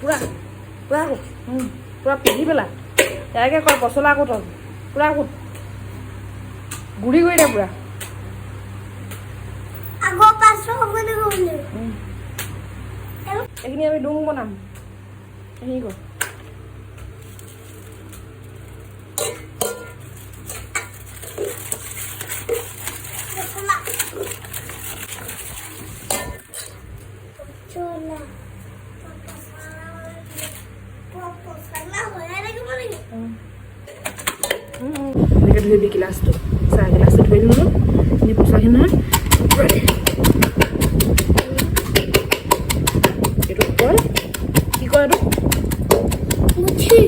পূৰা পূৰা কুট উম, পূৰা পিহি পেলা। ইয়াকে কয় পচলা কুট পূৰা কুট গুড়ি কৰি দে পূৰা। আগৰ গ'লে এইখিনি আমি ডুং বনাম। এইখিনি কৰ পচলা পচলা হৈয়ে থাকিব নেকি এনেকৈ ধুই দিবি গিলাচটো। চাহ গিলাচটো ধুই দিলোঁ। এনে পচাখিনি নহয়। এইটো কয় কি কয় এইটো? মুঠি।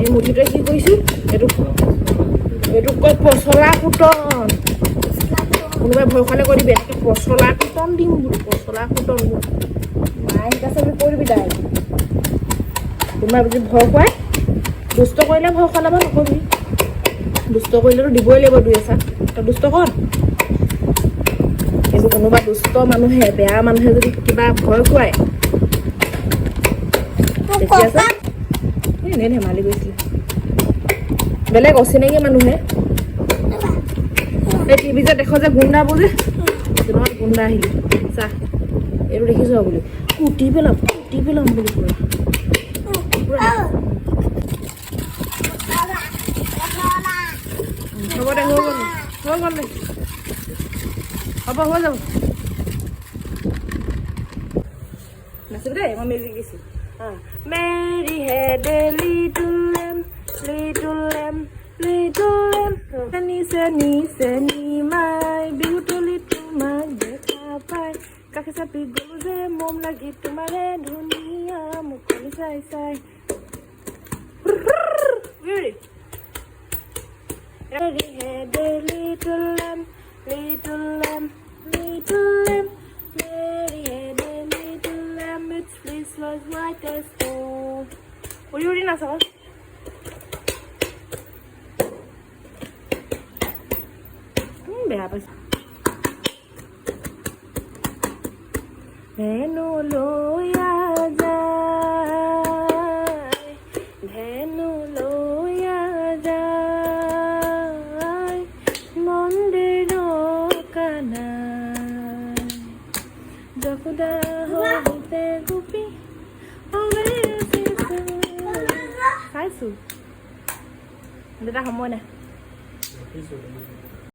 এই মুঠিটোৱে কি কৰিছোঁ? এইটো এইটোক কয় পচলা কুটন কোনোবাই ভয় খালে কৈ দিবি এনেকৈ পচলা কুটন দিম বোলো পচলা কুটন বোলো। মায়ে শিকাইছে বুলি কৈ দিবি ডাইৰেক্ট কোনোবাই যদি ভয় খুৱাই দুষ্ট কৰিলে ভয় খুৱালে বাৰু নকবি দুষ্ট কৰিলেতো দিবই লাগিব দুই তই দুষ্ট কৰ। কিন্তু কোনোবা দুষ্ট মানুহে বেয়া মানুহে যদি কিবা ভয় খুৱায় এনেই ধেমালি কৰিছিলে। বেলেগ অচিনাকি মানুহে। এই টিভি যে দেখো যে গুণ্ডাবোৰ যে তেনেকুৱা গুণ্ডা আহিলে। চা এইটো দেখিছ বুলি। কুটি পেলাম কুটি পেলাম বুলি পুৰা হ'ব দে হৈ গ'ল হৈ গ'ল দে হ'ব হৈ যাব নাচিব দেই মই মিউজিক দিছোঁ Mary had a little lamb little lamb little lamb চেনি চেনি চেনি মাই বিহুতলি তোমাক দেখা পাই কাষে চাপি গ'লো যে মম লাগি তোমাৰে ধুনীয়া মুখনি চাই চাই Every head a little lamb, little lamb, little lamb. Mary had a little lamb, its fleece was white as snow. Will you read us all? Menu loya O que rogo pego pim. Sai, Su. André da Ramona. Eu fiz o